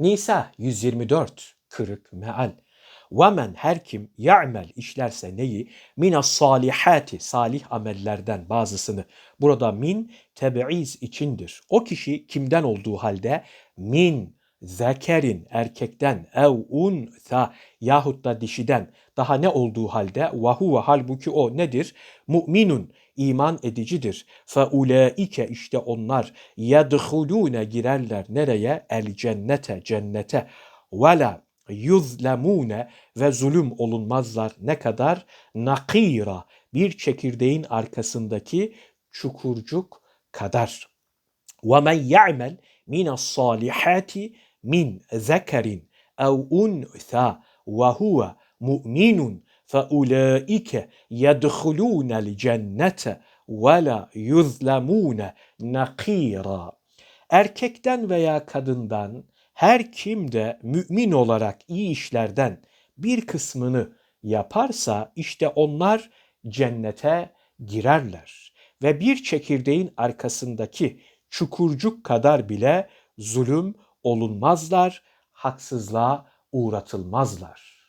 Nisa 124 kırık meal. وَمَنْ her kim ya'mel işlerse neyi? Minas salihati salih amellerden bazısını. Burada min tebi'iz içindir. O kişi kimden olduğu halde min zekerin erkekten ev untha yahut da dişiden daha ne olduğu halde ve huve halbuki o nedir? Mu'minun iman edicidir. Fe ulaike işte onlar yedhulune girerler nereye? El cennete cennete. Ve la yuzlemune ve zulüm olunmazlar. Ne kadar? Nakira bir çekirdeğin arkasındaki çukurcuk kadar. وَمَنْ يَعْمَلْ مِنَ الصَّالِحَاتِ مِنْ ذَكَرٍ اَوْ اُنْثَى وَهُوَ مُؤْمِنٌ فَاُولَٰئِكَ يَدْخُلُونَ الْجَنَّةَ وَلَا يُظْلَمُونَ نَقِيرًا Erkekten veya kadından her kim de mümin olarak iyi işlerden bir kısmını yaparsa işte onlar cennete girerler ve bir çekirdeğin arkasındaki çukurcuk kadar bile zulüm olunmazlar, haksızlığa uğratılmazlar.